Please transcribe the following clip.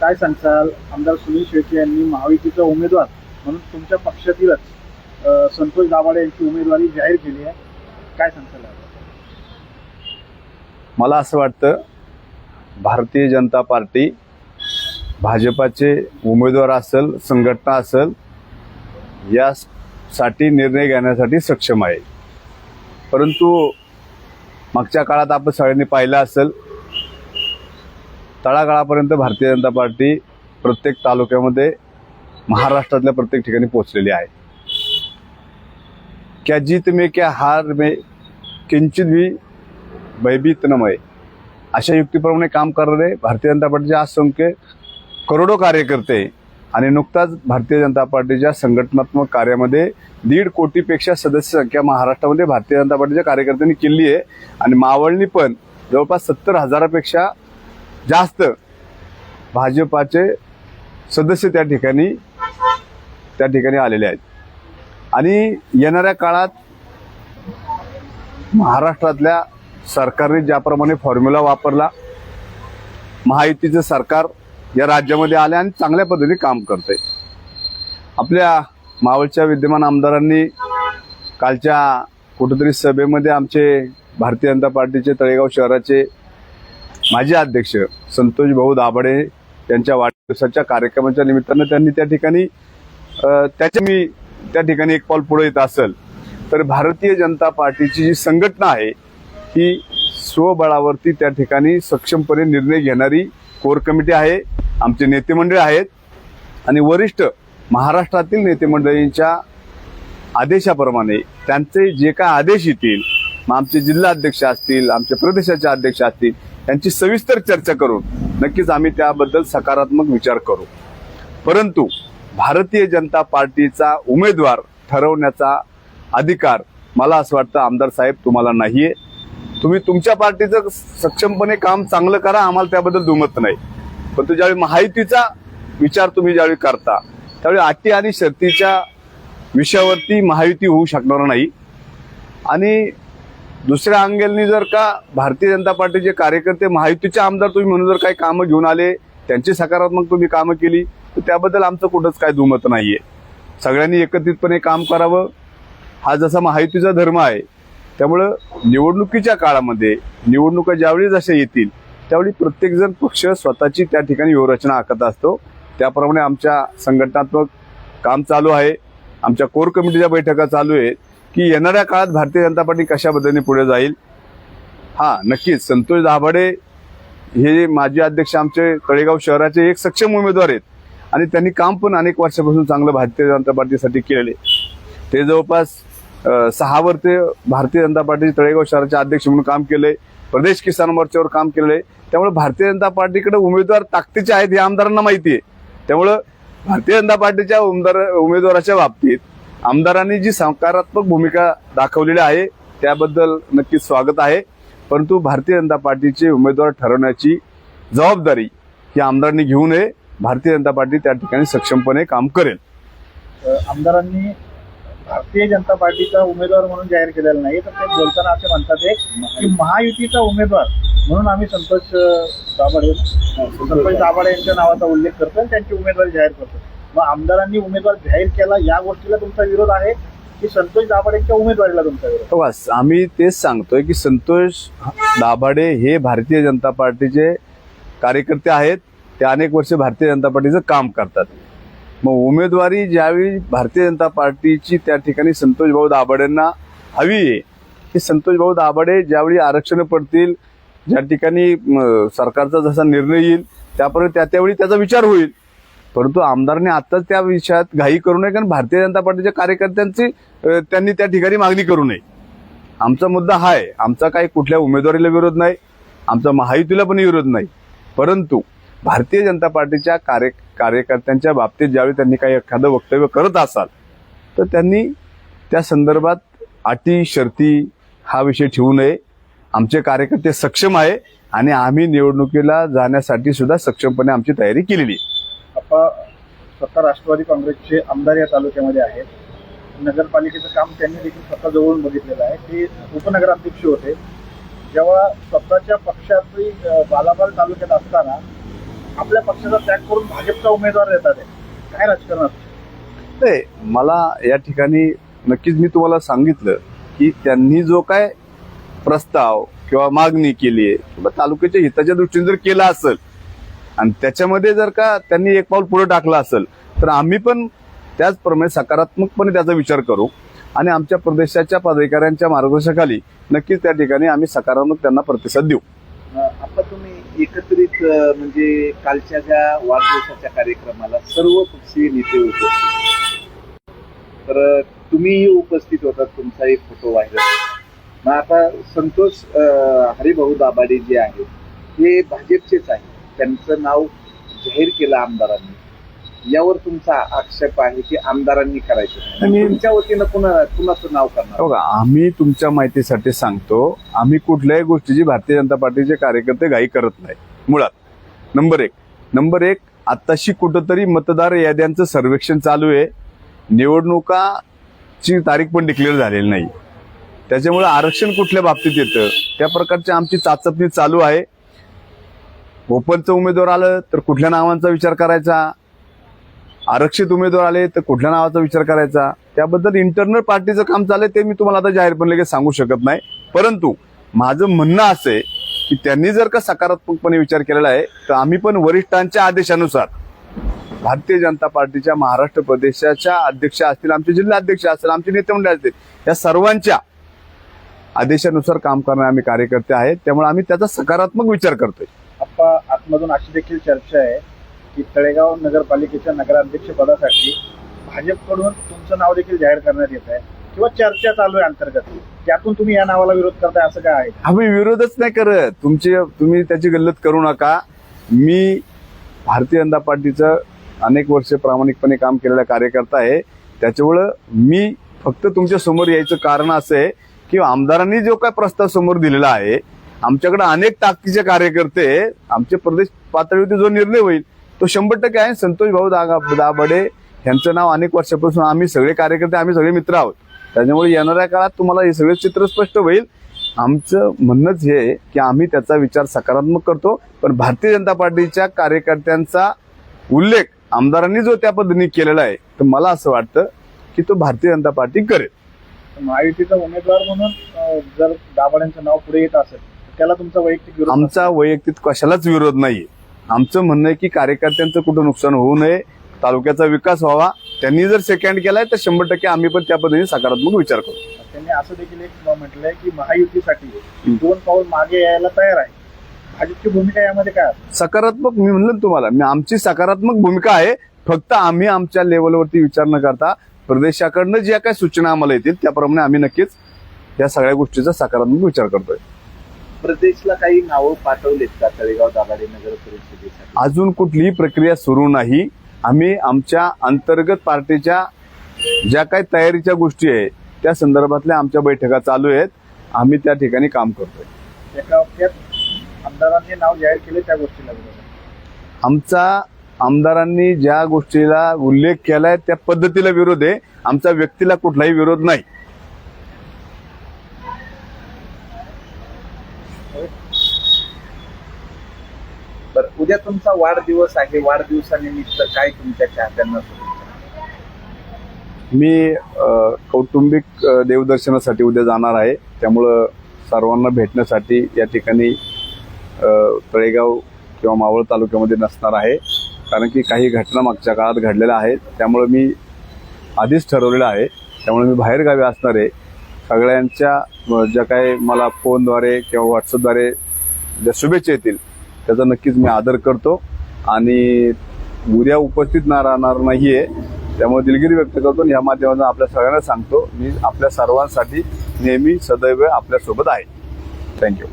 काय सांगताल? आमदार सुनील शेळके यांनी महायुतीचा उमेदवार म्हणून तुमच्या पक्षातीलच संतोष दाभाडे यांची उमेदवारी जाहीर केली आहे. काय सांगताल? मला असं वाटतं भारतीय जनता पार्टी भाजपाचे उमेदवार असेल संघटना असेल यासाठी निर्णय घेण्यासाठी सक्षम आहे. परंतु मागच्या काळात आपण सगळ्यांनी पाहिलं असेल तळागाळापर्यंत भारतीय जनता पार्टी प्रत्येक तालुक्यामध्ये महाराष्ट्रातल्या प्रत्येक ठिकाणी पोहोचलेली आहे. क्या जीत में क्या हार में किंचित भी भयभीत नमय अशा युक्तीप्रमाणे काम करणारे भारतीय जनता पार्टीचे असंख्य करोडो कार्यकर्ते आणि नुकताच भारतीय जनता पार्टीच्या संघटनात्मक कार्यामध्ये दीड कोटीपेक्षा सदस्य संख्या महाराष्ट्रामध्ये भारतीय जनता पार्टीच्या कार्यकर्त्यांनी केली आहे. आणि मावळणी पण जवळपास सत्तर हजारापेक्षा जास्त भाजपाचे सदस्य त्या ठिकाणी त्या ठिकाणी आलेले आहेत. आणि येणाऱ्या काळात महाराष्ट्रातल्या सरकारने ज्याप्रमाणे फॉर्म्युला वापरला महायुतीचं सरकार या राज्यामध्ये आले आणि चांगल्या पद्धतीने काम करते आपल्या मावळच्या विद्यमान आमदारांनी कालच्या कुठेतरी सभेमध्ये आमचे भारतीय जनता पार्टीचे तळेगाव शहराचे माजी अध्यक्ष संतोष भाऊ दाभाडे यांच्या वाढदिवसाच्या कार्यक्रमाच्या निमित्तानं त्यांनी त्या ठिकाणी त्याच्या मी त्या ठिकाणी एक पाऊल पुढे येत असेल. तर भारतीय जनता पार्टीची जी संघटना आहे ही स्वबळावरती त्या ठिकाणी सक्षमपणे निर्णय घेणारी कोर कमिटी आहे आमचे नेतेमंडळी आहेत आणि वरिष्ठ महाराष्ट्रातील नेते मंडळींच्या आदेशाप्रमाणे त्यांचे जे काय आदेश येतील मग आमचे जिल्हा अध्यक्ष असतील आमचे प्रदेशाचे अध्यक्ष असतील यांची सविस्तर चर्चा करून नक्कीच आम्ही त्याबद्दल सकारात्मक विचार करू. परंतु भारतीय जनता पार्टीचा उमेदवार ठरवण्याचा अधिकार मला असं वाटतं आमदार साहेब तुम्हाला नाहीये. तुम्ही तुमच्या पार्टीचं सक्षमपणे काम चांगलं करा आम्हाला त्याबद्दल दुमत नाही. पण ज्यावेळी माहितीचा विचार तुम्ही ज्यावेळी करता त्यावेळी अटी आणि शर्तीच्या विषयावरती महायुती होऊ शकणार नाही. आणि दुसऱ्या अंगेलनी जर का भारतीय जनता पार्टीचे कार्यकर्ते महायुतीचे आमदार तुम्ही म्हणून जर काही कामं घेऊन आले त्यांची सकारात्मक तुम्ही कामं केली तर त्याबद्दल आमचं कुठंच काय दुमत नाहीये. सगळ्यांनी एकत्रितपणे काम करावं. हा जसा महायुतीचा धर्म आहे त्यामुळं निवडणुकीच्या काळामध्ये निवडणुका ज्यावेळी जशा येतील त्यावेळी प्रत्येकजण पक्ष स्वतःची त्या ठिकाणी व्यूहरचना आखत असतो. त्याप्रमाणे आमच्या संघटनात्मक काम चालू आहे. आमच्या कोर कमिटीच्या बैठका चालू आहेत. की येणाऱ्या काळात भारतीय जनता पार्टी कशा पद्धतीने पुढे जाईल? हा नक्कीच. संतोष दाभाडे हे माजी अध्यक्ष आमचे तळेगाव शहराचे एक सक्षम उमेदवार आहेत. आणि त्यांनी काम पण अनेक वर्षापासून चांगलं भारतीय जनता पार्टीसाठी केलेले ते जवळपास अ, सहा वर्ष भारतीय जनता पार्टीचे तळेगाव शहराचे अध्यक्ष म्हणून काम केले प्रदेश किसान मोर्चावर काम केले त्यामुळे भारतीय जनता पार्टीकडे उमेदवार ताकदीचे आहेत हे आमदारांना माहिती आहे. त्यामुळं भारतीय जनता पार्टीच्या उमदार उमेदवाराच्या बाबतीत आमदारांनी जी सकारात्मक भूमिका दाखवलेली आहे त्याबद्दल नक्कीच स्वागत आहे. परंतु भारतीय जनता पार्टीचे उमेदवार ठरवण्याची जबाबदारी ही आमदारांनी घेऊ नये. भारतीय जनता पार्टी त्या ठिकाणी सक्षमपणे काम करेल. आमदारांनी भारतीय जनता पार्टीचा उमेदवार म्हणून जाहीर केलेला नाही तर ते बोलताना असे म्हणतात की महायुतीचा उमेदवार म्हणून आम्ही संतोष दाभाडे संतोष दाभाडे यांच्या नावाचा उल्लेख करतो आणि त्यांची उमेदवारी जाहीर करतो. मग आमदारांनी उमेदवार जाहीर केला या गोष्टीला तुमचा विरोध आहे की संतोष दाभाडेच्या उमेदवारीला तुमचा विरोध बस आम्ही तेच सांगतोय की संतोष दाभाडे हे भारतीय जनता पार्टीचे कार्यकर्ते आहेत. ते अनेक वर्ष भारतीय जनता पार्टीचं काम करतात. मग उमेदवारी ज्यावेळी भारतीय जनता पार्टीची त्या ठिकाणी संतोष भाऊ दाभाडेंना हवी आहे की संतोष भाऊ दाभाडे ज्यावेळी आरक्षण पडतील ज्या ठिकाणी सरकारचा जसा निर्णय येईल त्यापर्यंत त्या त्यावेळी त्याचा विचार होईल. परंतु आमदारांनी आताच त्या विषयात घाई करू नये कारण भारतीय जनता पार्टीच्या कार्यकर्त्यांची त्यांनी त्या ठिकाणी मागणी करू नये. आमचा मुद्दा हा आहे आमचा काही कुठल्या उमेदवारीला विरोध नाही आमचा महायुतीला पण विरोध नाही. परंतु भारतीय जनता पार्टीच्या कार्य कार्यकर्त्यांच्या बाबतीत ज्यावेळी त्यांनी काही एखादं वक्तव्य करत असाल तर त्यांनी त्या संदर्भात अटी शर्ती हा विषय ठेवू नये. आमचे कार्यकर्ते सक्षम आहे आणि आम्ही निवडणुकीला जाण्यासाठी सुद्धा सक्षमपणे आमची तयारी केलेली आहे. भाजपा स्वतः राष्ट्रवादी काँग्रेसचे आमदार या तालुक्यामध्ये आहेत. नगरपालिकेचं काम त्यांनी देखील स्वतः जवळून बघितलेलं आहे. ते उपनगराध्यक्ष होते. जेव्हा स्वतःच्या पक्षाची बालाबाल तालुक्यात असताना आपल्या पक्षाचा त्याग करून भाजपचा उमेदवार देतात. काय राजकारण असतं? नाही मला या ठिकाणी नक्कीच मी तुम्हाला सांगितलं की त्यांनी जो काय प्रस्ताव किंवा मागणी केली आहे किंवा तालुक्याच्या हिताच्या दृष्टीने जर केला असेल आणि त्याच्यामध्ये जर का त्यांनी एक पाऊल पुढे टाकलं असेल तर आम्ही पण त्याचप्रमाणे सकारात्मकपणे त्याचा विचार करू. आणि आमच्या प्रदेशाच्या पदाधिकाऱ्यांच्या मार्गदर्शनाखाली नक्कीच त्या ठिकाणी आम्ही सकारात्मक त्यांना प्रतिसाद देऊ. आता तुम्ही एकत्रित म्हणजे कालच्या ज्या वाढदिवसाच्या कार्यक्रमाला सर्व पक्षीय नेते होते. तर तुम्हीही उपस्थित होतात तुमचा एक फोटो व्हायरल मग आता संतोष हरिभाऊ दाभाडे जे आहेत हे भाजपचेच आहेत. त्यांचं नाव जाहीर केलं आमदारांनी. यावर तुमचा आक्षेप आहे की आमदारांनी करायचं. आणि- तुमच्या वतीनं कुणा कुणाचं नाव करणार? बघा आम्ही तुमच्या माहितीसाठी सांगतो आम्ही कुठल्याही गोष्टीची भारतीय जनता पार्टीचे कार्यकर्ते घाई करत नाही. मुळात. नंबर एक. नंबर एक आत्ताशी कुठंतरी मतदार याद्यांचं सर्वेक्षण चालू आहे. निवडणुकाची तारीख पण डिक्लेअर झालेली नाही. त्याच्यामुळे आरक्षण कुठल्या बाबतीत येतं? त्या प्रकारची आमची चाचपणी चालू आहे. ओपनचं उमेदवार आलं तर कुठल्या नावांचा विचार करायचा? आरक्षित उमेदवार आले तर कुठल्या नावाचा विचार करायचा? त्याबद्दल इंटरनल पार्टीचं काम चाललंय ते मी तुम्हाला आता जाहीरपणे लगेच सांगू शकत नाही. परंतु माझं म्हणणं असं आहे की त्यांनी जर का सकारात्मकपणे विचार केलेला आहे तर आम्ही पण वरिष्ठांच्या आदेशानुसार भारतीय जनता पार्टीच्या महाराष्ट्र प्रदेशाच्या अध्यक्ष असतील आमचे जिल्हा अध्यक्ष असतील आमचे नेते मंडळ असतील या सर्वांच्या आदेशानुसार काम करणारे आम्ही कार्यकर्ते आहेत. त्यामुळे आम्ही त्याचा सकारात्मक विचार करतोय. आप्पा आतमधून अशी देखील चर्चा आहे की तळेगाव नगरपालिकेच्या नगराध्यक्ष पदासाठी भाजपकडून तुमचं नाव देखील जाहीर करण्यात येत आहे किंवा चर्चा चालू आहे अंतर्गत. त्यातून तुम्ही या नावाला विरोध करताय असं काय आहे? आम्ही विरोधच नाही करत. तुमची तुम्ही त्याची गल्लत करू नका. मी भारतीय जनता पार्टीचं अनेक वर्ष प्रामाणिकपणे काम केलेला कार्यकर्ता आहे. त्याच्यामुळं मी फक्त तुमच्यासमोर यायचं कारण असं आहे की आमदारांनी जो काय प्रस्ताव समोर दिलेला आहे आमच्याकडे अनेक ताकदीचे कार्यकर्ते आमचे प्रदेश पातळीवरती जो निर्णय होईल तो शंभर टक्के आहे. संतोष भाऊ दागा दाबडे यांचं नाव अनेक वर्षापासून आम्ही सगळे कार्यकर्ते आम्ही सगळे मित्र आहोत. त्याच्यामुळे येणाऱ्या काळात तुम्हाला हे सगळे चित्र स्पष्ट होईल. आमचं म्हणणंच हे आहे की आम्ही त्याचा विचार सकारात्मक करतो. पण भारतीय जनता पार्टीच्या कार्यकर्त्यांचा उल्लेख आमदारांनी जो त्या पद्धतीने केलेला आहे तर मला असं वाटतं की तो भारतीय जनता पार्टी करेल. महायुतीचा उमेदवार म्हणून जर दाभाड्यांचं नाव पुढे येत असेल त्याला तुमचा वैयक्तिक विरोध आमचा वैयक्तिक कशालाच विरोध नाहीये. आमचं म्हणणं आहे की कार्यकर्त्यांचं कुठं नुकसान होऊ नये तालुक्याचा विकास व्हावा. त्यांनी जर सेकंड केलाय तर शंभर टक्के आम्ही पण त्या पद्धतीने सकारात्मक विचार करू. त्यांनी असं देखील एक म्हटलंय की महायुतीसाठी दोन पाऊल मागे यायला तयार आहे. भाजपची भूमिका यामध्ये काय? सकारात्मक मी म्हणलं तुम्हाला मी आमची सकारात्मक भूमिका आहे फक्त आम्ही आमच्या लेवलवरती विचार न करता प्रदेशाकडनं ज्या काही सूचना आम्हाला येतील त्याप्रमाणे आम्ही नक्कीच या सगळ्या गोष्टीचा सकारात्मक विचार करतोय. प्रदेशला काही नावं पाठवलेत का तळेगाव दाभाडे नगर परिषदेसाठी? अजून कुठलीही प्रक्रिया सुरू नाही. आम्ही आमच्या अंतर्गत पार्टीच्या ज्या काही तयारीच्या गोष्टी आहेत त्या संदर्भातल्या आमच्या बैठका चालू आहेत. आम्ही त्या ठिकाणी काम करतोय. एका वाक्यात आमदारांनी नाव जाहीर केले त्या गोष्टीला? विरोध. आमचा आमदारांनी ज्या गोष्टीला उल्लेख केलाय त्या पद्धतीला विरोध आहे. आमचा व्यक्तीला कुठलाही विरोध नाही. तर उद्या तुमचा वाढदिवस आहे. वाढदिवसानिमित्त काय तुमच्या चाहत्यांना मी अ, कौटुंबिक अ, देवदर्शनासाठी उद्या जाणार आहे. त्यामुळं सर्वांना भेटण्यासाठी या ठिकाणी अ, तळेगाव किंवा मावळ तालुक्यामध्ये नसणार आहे. कारण की काही घटना मागच्या काळात घडलेल्या आहेत. त्यामुळं मी आधीच ठरवलेलं आहे. त्यामुळे मी बाहेरगावी असणार आहे. सगळ्यांच्या अ, ज्या काही मला फोनद्वारे किंवा व्हॉट्सअपद्वारे ज्या शुभेच्छा येतील त्याचा नक्कीच मी आदर करतो. आणि उद्या उपस्थित ना राहणार नाहीये त्यामुळे दिलगिरी व्यक्त करतो आणि या माध्यमातून आपल्या सगळ्यांना सांगतो मी आपल्या सर्वांसाठी नेहमी सदैव आपल्यासोबत आहे. थँक्यू